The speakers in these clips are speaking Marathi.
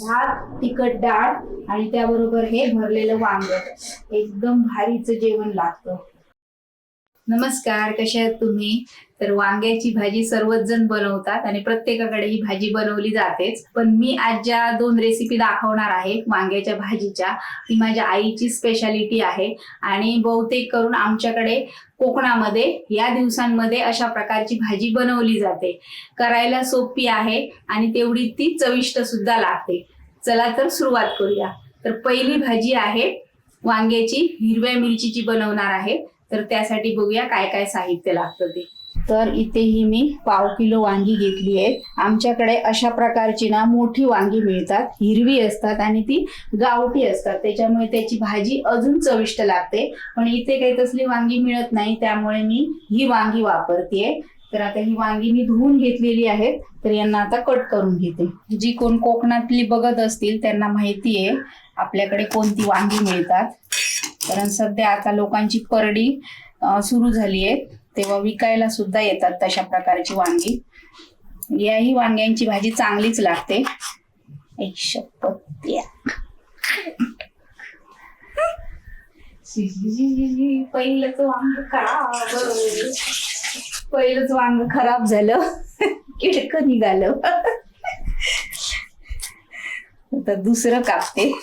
भात तिखट डाळ आणि त्याबरोबर हे भरलेलं वांग. एकदम भारीचं जेवण लागतं. नमस्कार कशा आहेत तुम्ही? तर वांग्याची भाजी सर्वच जण बनवतात आणि प्रत्येकाकडे ही भाजी बनवली जातेच. पण मी आज ज्या दोन रेसिपी दाखवणार आहे वांग्याच्या भाजीच्या ती माझ्या आईची स्पेशालिटी आहे. आणि बहुतेक करून आमच्याकडे कोकणामध्ये या दिवसांमध्ये अशा प्रकारची भाजी बनवली जाते. करायला सोपी आहे आणि तेवढी ती चविष्ट सुद्धा लागते. चला तर सुरुवात करूया. तर पहिली भाजी आहे वांग्याची हिरव्या मिरचीची बनवणार आहे. तर त्यासाठी बघूया काय काय साहित्य लागतं ते. तर इथेही मी पाव किलो वांगी घेतली आहेत आमच्याकडे अशा प्रकारची ना मोठी वांगी मिळतात. हिरवी असतात आणि ती गावठी असतात. त्याच्यामुळे त्याची भाजी अजून चविष्ट लागते. पण इथे काही तसली वांगी मिळत नाही त्यामुळे मी ही वांगी वापरतेय. तर आता ही वांगी मी धुवून घेतलेली आहेत. तर यांना आता कट करून घेते. जी कोण कोकणातली बघत असतील त्यांना माहिती आहे आपल्याकडे कोणती वांगी मिळतात. कारण सध्या आता लोकांची परडी सुरू झाली आहे. तेव्हा विकायला सुद्धा येतात तशा प्रकारची वांगी. याही वांग्यांची भाजी चांगलीच लागते. पहिलंच वांग खराब. पहिलंच वांग खराब झालं. किडक निघालं. आता दुसरं कापते.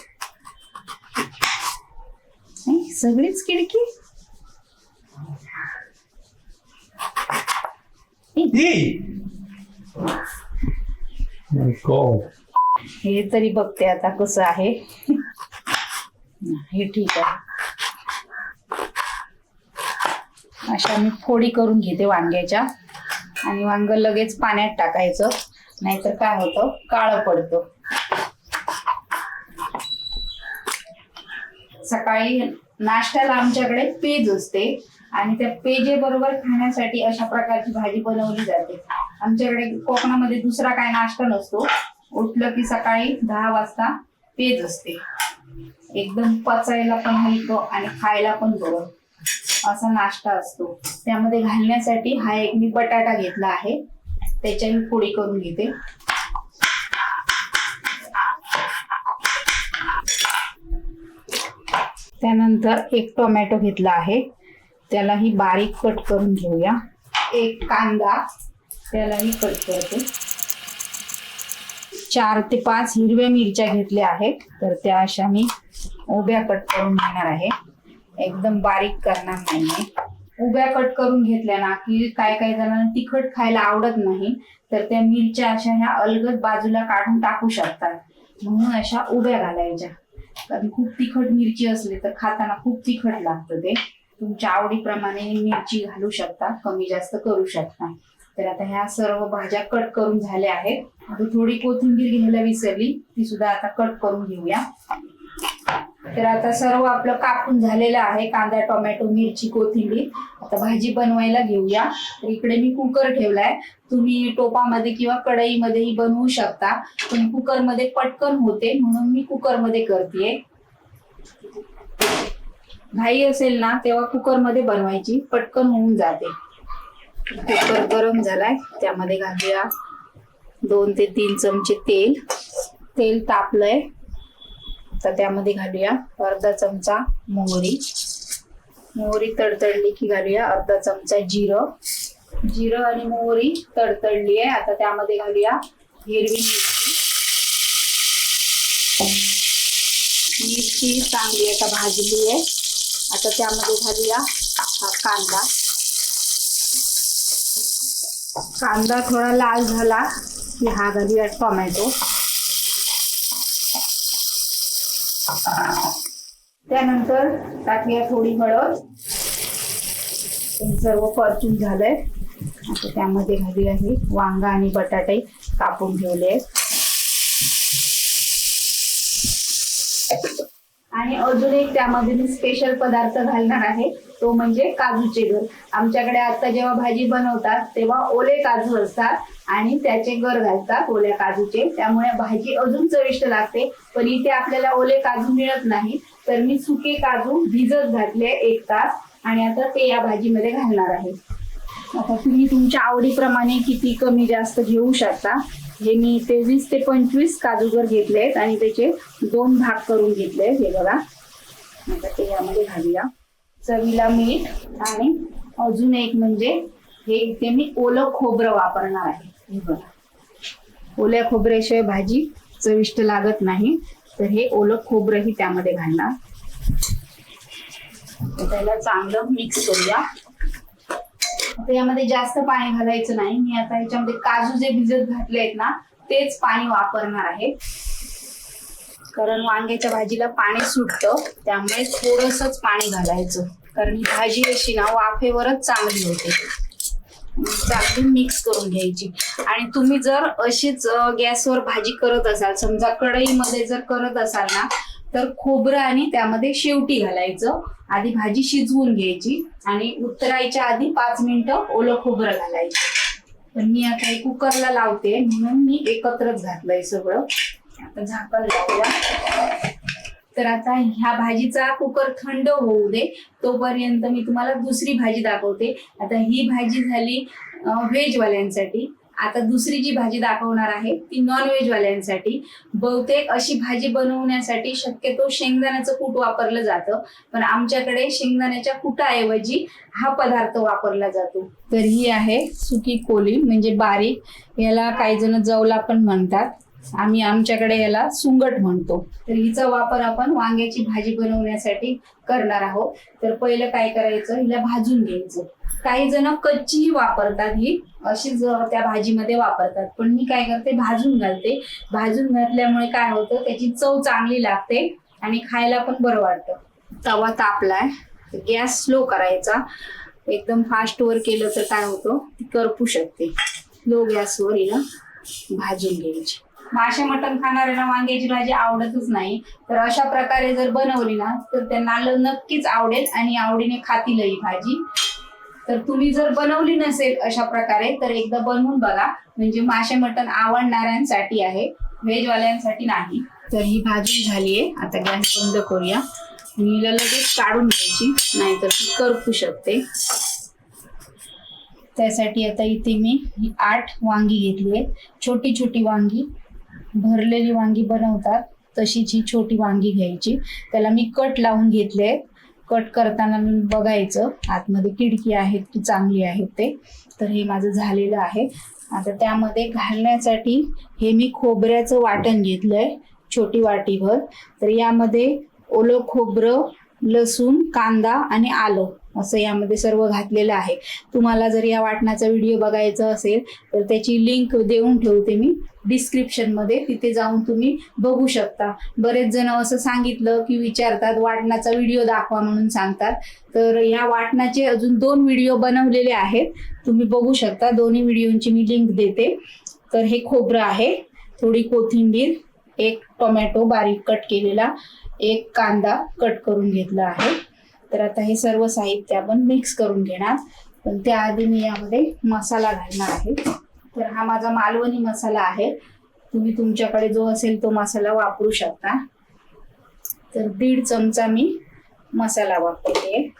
सगळीच खिडकी My God. हे तरी बघते आता कसं आहे. हे ठीक आहे. अशा मी फोडी करून घेते वांग्याच्या. आणि वांग लगेच पाण्यात टाकायचं. नाहीतर काय होतं? काळं पडतं. सकाळी नाश्त्याला आमच्याकडे पेज असते. आणि त्या पेजे बरोबर खाण्यासाठी अशा प्रकारची भाजी बनवली जाते. आमच्याकडे कोकणामध्ये दुसरा काय नाश्ता नसतो. उठलं की सकाळी दहा वाजता पेज असते. एकदम पचायला पण हलकं आणि खायला पण बरं असा नाश्ता असतो. त्यामध्ये घालण्यासाठी हा एक मी बटाटा घेतला आहे. त्याच्याही पोळी करून घेते. त्यानंतर एक टोमॅटो घेतला आहे. त्यालाही बारीक कट करून घेऊया. एक कांदा. त्यालाही कट करते. चार ते पाच हिरव्या मिरच्या घेतल्या आहेत. तर त्या अशा मी उभ्या कट करून घेणार आहे. एकदम बारीक करणार नाहीये. उभ्या कट करून घेतल्या ना की काय काय जणांना तिखट खायला आवडत नाही. तर त्या मिरच्या अशा ह्या अलगद बाजूला काढून टाकू शकतात. म्हणून अशा उभ्या घालायच्या. कारण खूप तिखट मिरची असली तर खाताना खूप तिखट लागतं ते. तुमच्या आवडीप्रमाणे मिरची घालू शकता कमी जास्त करू शकता. तर आता ह्या सर्व भाज्या कट करून झाल्या आहेत. आता थोडी कोथिंबीर घ्यायला विसरली ती सुद्धा आता कट करून घेऊया. तर आता सर्व आपलं कापून झालेलं आहे कांदा टोमॅटो मिरची कोथिंबीर. आता भाजी बनवायला घेऊया. तर इकडे मी कुकर ठेवलाय. तुम्ही टोपामध्ये किंवा कढईमध्येही बनवू शकता. पण कुकरमध्ये पटकन होते म्हणून मी कुकरमध्ये करते घाई असेल ना तेव्हा कुकरमध्ये बनवायची पटकन होऊन जाते. कुकर गरम झालाय त्यामध्ये घालूया दोन ते तीन चमचे तेल. तेल तापलंय. तर त्यामध्ये घालूया अर्धा चमचा मोहरी. मोहरी तडतडली की घालूया अर्धा चमचा जिरं. जिरं आणि मोहरी तडतडली आहे. आता त्यामध्ये घालूया हिरवी मिरची. मिरची चांगली आता भाजली आहे. आता त्यामध्ये घालूया हा कांदा. कांदा थोडा लाल झाला की हा घालूया टोमॅटो. त्यानंतर टाकूया थोडी हळद. सर्व परतून झालंय. आता त्यामध्ये घालूया हे वांगा आणि बटाटे कापून ठेवले आहेत. अजून एक त्यामध्ये मी स्पेशल पदार्थ घालणार आहे. तो म्हणजे काजूचे घर. आमच्याकडे आता जेव्हा भाजी बनवतात तेव्हा ओले काजू असतात आणि त्याचे गर घालतात ओल्या काजूचे. त्यामुळे भाजी अजून चविष्ट लागते. पण इथे आपल्याला ओले काजू मिळत नाही. तर मी सुके काजू भिजत घातले एक तास. आणि आता ते या भाजीमध्ये घालणार आहे. आता तुम्ही तुमच्या आवडीप्रमाणे किती कमी जास्त घेऊ शकता? हे मी तेवीस ते पंचवीस काजूगर घेतले आहेत आणि त्याचे दोन भाग करून घेतले हे बघा. आता ते यामध्ये घालूया. चवीला मीठ आणि अजून एक म्हणजे हे इथे मी ओलं खोबरं वापरणार आहे. हे बघा. ओल्या खोबऱ्याशिवाय भाजी चविष्ट लागत नाही. तर हे ओलं खोबरंही त्यामध्ये घालणार. तर त्याला चांगलं मिक्स करूया. आता यामध्ये जास्त पाणी घालायचं नाही. मी आता याच्यामध्ये काजू जे भिजत घातले आहेत ना तेच पाणी वापरणार आहे. कारण वांग्याच्या भाजीला पाणी सुटतं त्यामुळे थोडसच पाणी घालायचं. कारण ही भाजी अशी ना वाफेवरच चांगली होते. चांगली मिक्स करून घ्यायची. आणि तुम्ही जर अशीच गॅसवर भाजी करत असाल समजा कढईमध्ये जर करत असाल ना तर खोबरं आणि त्यामध्ये शेवटी घालायचं. आधी भाजी शिजवून घ्यायची आणि उतरायच्या आधी पाच मिनिटं ओलं खोबरं घालायचं. पण मी आता हे कुकरला लावते म्हणून मी एकत्रच घातलंय सगळं. आता झाकण लावूया. तर आता ह्या भाजीचा कुकर थंड होऊ दे तोपर्यंत मी तुम्हाला दुसरी भाजी दाखवते. आता ही भाजी झाली व्हेज वाल्यांसाठी आता दुसरी जी भाजी दाखवणार आहे ती नॉनव्हेज वाल्यांसाठी बहुतेक अशी भाजी बनवण्यासाठी शक्यतो शेंगदाण्याचं कूट वापरलं जातं पण आमच्याकडे शेंगदाण्याच्या कुटाऐवजी हा पदार्थ वापरला जातो. तर ही आहे सुकी कोली म्हणजे बारीक. याला काही जण जवला पण म्हणतात. आम्ही आमच्याकडे याला सुंगट म्हणतो. तर हिचा वापर आपण वांग्याची भाजी बनवण्यासाठी करणार आहोत. तर पहिलं काय करायचं? हिला भाजून घ्यायचं. काही जण कच्चीही वापरतात ही. अशीच त्या भाजीमध्ये वापरतात. पण मी काय करते भाजून घालते. भाजून घातल्यामुळे काय होतं त्याची चव चांगली लागते आणि खायला पण बरं वाटतं. तवा तापलाय. गॅस स्लो करायचा. एकदम फास्ट वर केलं तर काय होतं ती करपू शकते. लो गॅसवर हिला भाजून घ्यायची. मासे मटण खाणाऱ्यांना वांग्याची भाजी आवडतच नाही. तर अशा प्रकारे जर बनवली ना तर त्यांना नक्कीच आवडेल आणि आवडीने खातील ही भाजी. तर तुम्ही जर बनवली नसेल अशा प्रकारे तर एकदा बनवून बघा. म्हणजे मासे मटण आवडणाऱ्यांसाठी आहे व्हेजवाल्यांसाठी नाही. तर ही भाजी झालीये आता गॅस बंद करूया. हिला लगेच काढून घ्यायची. नाहीतर ती करपू शकते. त्यासाठी आता इथे मी ही आठ वांगी घेतली आहेत. छोटी छोटी वांगी. भरलेली वांगी बनवतात. तशीच ही छोटी वांगी घ्यायची. त्याला मी कट लावून घेतले कट करताना मी बघायचं आतमध्ये किडकी आहेत की चांगली आहेत ते तर हे माझं झालेलं आहे. आता त्यामध्ये घालण्यासाठी हे मी खोबऱ्याचं वाटण घेतलंय छोटी वाटीभर. तर यामध्ये ओलं खोबरं लसूण कांदा आणि आलं. असं यामध्ये सर्व घातलेलं आहे. तुम्हाला जर या वाटणाचा व्हिडिओ बघायचा असेल तर त्याची लिंक देऊन ठेवते मी. डिस्क्रिप्शनमध्ये तिथे जाऊन तुम्ही बघू शकता. बरेच जण असं सांगितलं की विचारतात वाटणाचा व्हिडिओ दाखवा म्हणून सांगतात. तर या वाटणाचे अजून दोन व्हिडिओ बनवलेले आहेत. तुम्ही बघू शकता दोन्ही व्हिडिओची मी लिंक देते. तर हे खोबरं आहे. थोडी कोथिंबीर एक टोमॅटो बारीक कट केलेला एक कांदा कट करून घेतला आहे. तर आता हे सर्व साहित्य आपण मिक्स करून घेणार. पण त्याआधी मी यामध्ये मसाला घालणार आहे. तर हा माझा मालवणी मसाला आहे. तुम्ही तुमच्याकडे जो असेल तो मसाला वापरू शकता. तर दीड चमचा मी मसाला वापरते.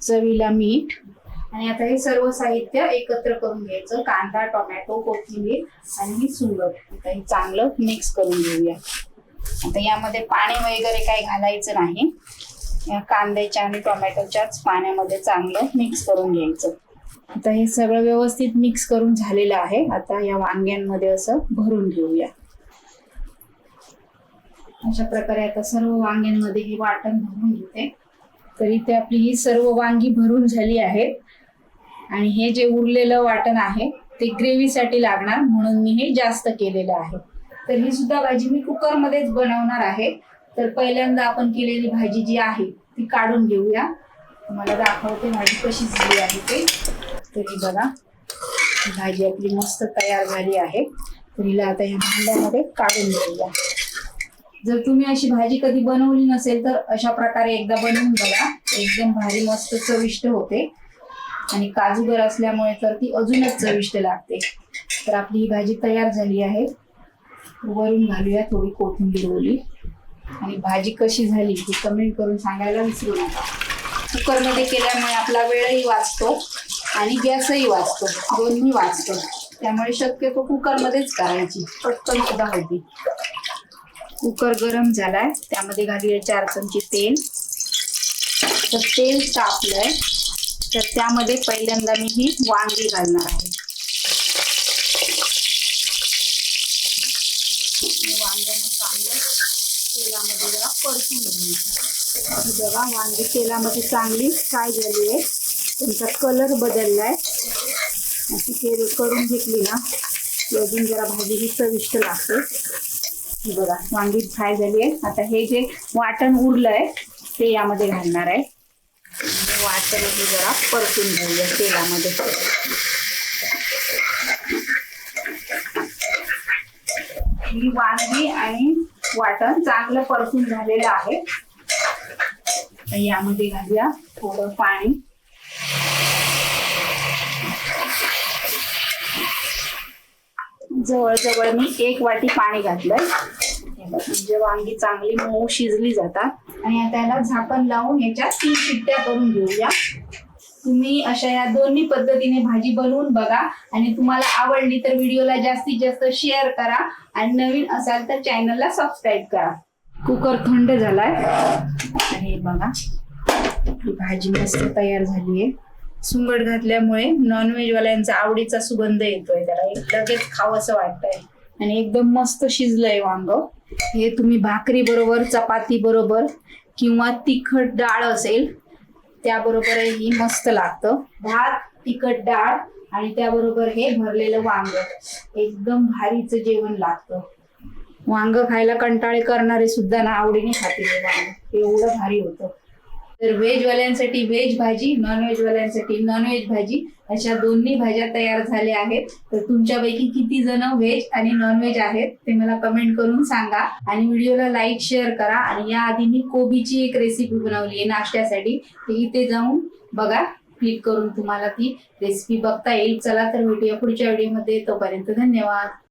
चवीला मीठ. आणि आता हे सर्व साहित्य एकत्र करून घ्यायचं. कांदा टोमॅटो कोथिंबीर आणि ही सुंगट. आता हे चांगलं मिक्स करून घेऊया. आता यामध्ये पाणी वगैरे काही घालायचं नाही. कांद्याच्या आणि टोमॅटोच्याच पाण्यामध्ये चांगलं मिक्स करून घ्यायचं. आता हे सगळं व्यवस्थित मिक्स करून झालेलं आहे. आता या वांग्यांमध्ये असं भरून घेऊया. अशा प्रकारे आता सर्व वांग्यांमध्ये हे वाटण भरून घेते. तर इथे आपली ही सर्व वांगी भरून झाली आहेत आणि हे जे उरलेलं वाटण आहे ते ग्रेव्हीसाठी लागणार म्हणून मी हे जास्त केलेलं आहे. तर ही सुद्धा भाजी मी कुकरमध्येच बनवणार आहे. तर पहिल्यांदा आपण केलेली भाजी जी आहे ती काढून घेऊया. तुम्हाला दाखवते भाजी कशी झाली आहे ते. तरी बघा ही भाजी आपली मस्त तयार झाली आहे. तर हिला आता ह्या भांड्यामध्ये काढून घेऊया. जर तुम्ही अशी भाजी कधी बनवली नसेल तर अशा प्रकारे एकदा बनवून बघा. एकदम भारी मस्त चविष्ट होते. आणि काजूगर असल्यामुळे तर ती अजूनच चविष्ट लागते. तर आपली ही भाजी तयार झाली आहे. वरून घालूया थोडी कोथिंबीर ओली. आणि भाजी कशी झाली ही कमेंट करून सांगायला विसरू नका. कुकरमध्ये केल्यामुळे आपला वेळही वाचतो आणि गॅसही वाचतो दोन्ही वाचतो. त्यामुळे शक्यतो कुकरमध्येच करायची पटकन सुद्धा होती. कुकर गरम झालाय त्यामध्ये घालूया चार चमचे तेल. तर तेल तापलंय. तर त्यामध्ये पहिल्यांदा मी ही वांगी घालणार आहे आणि वांग्यानं चांगलं तेलामध्ये जरा परतून घ्यायचं बघा वांगी तेलामध्ये चांगली फ्राय झाली आहे. त्यांचा कलर बदललाय. अशी ते करून घेतली ना की अजून जरा भाजी ही चविष्ट लागते. बघा वांगी फ्राय झाली आहे. आता हे जे वाटण उरलंय ते यामध्ये घालणार आहे. आणि वाटण हे जरा परतून घेऊया तेलामध्ये. ही वांगी आणि वाटण चांगलं परतून झालेलं आहे. यामध्ये घालूया थोडं पाणी. जवळजवळ मी एक वाटी पाणी घातलंय. म्हणजे वांगी चांगली मऊ शिजली जातात. आणि आता याला झाकण लावून याच्या तीन शिट्ट्या करून घेऊया. तुम्ही अशा या दोन्ही पद्धतीने भाजी बनवून बघा. आणि तुम्हाला आवडली तर व्हिडिओला जास्तीत जास्त शेअर करा. आणि नवीन असाल तर चॅनलला सबस्क्राईब करा. कुकर थंड झालाय. आणि हे बघा. भाजी मस्त तयार झाली आहे सुंगट घातल्यामुळे नॉनव्हेज वाल्यांचा आवडीचा सुगंध येतोय त्याला. एक लगेच खावंसं वाटतंय. आणि एकदम मस्त शिजलंय वांग. हे तुम्ही भाकरी बरोबर चपाती बरोबर किंवा तिखट डाळ असेल त्याबरोबरही मस्त लागतं. भात तिखट डाळ आणि त्याबरोबर हे भरलेलं वांग. एकदम भारीचं जेवण लागतं. वांग खायला कंटाळे करणारे सुद्धा ना आवडीने खातील वांग. एवढं भारी होतं. तर व्हेज वाल्यांसाठी व्हेज भाजी नॉनव्हेजवाल्यांसाठी नॉनव्हेज वाल्यांसाठी भाजी अशा दोन्ही भाज्या तयार झाल्या आहेत. तर तुमच्यापैकी किती जण व्हेज आणि नॉनव्हेज आहेत ते मला कमेंट करून सांगा. आणि व्हिडिओला लाईक शेअर करा. आणि याआधी मी कोबीची एक रेसिपी बनवली आहे नाश्त्यासाठी. ते इथे जाऊन बघा क्लिक करून तुम्हाला ती रेसिपी बघता येईल. चला तर भेटूया पुढच्या व्हिडिओमध्ये तोपर्यंत धन्यवाद.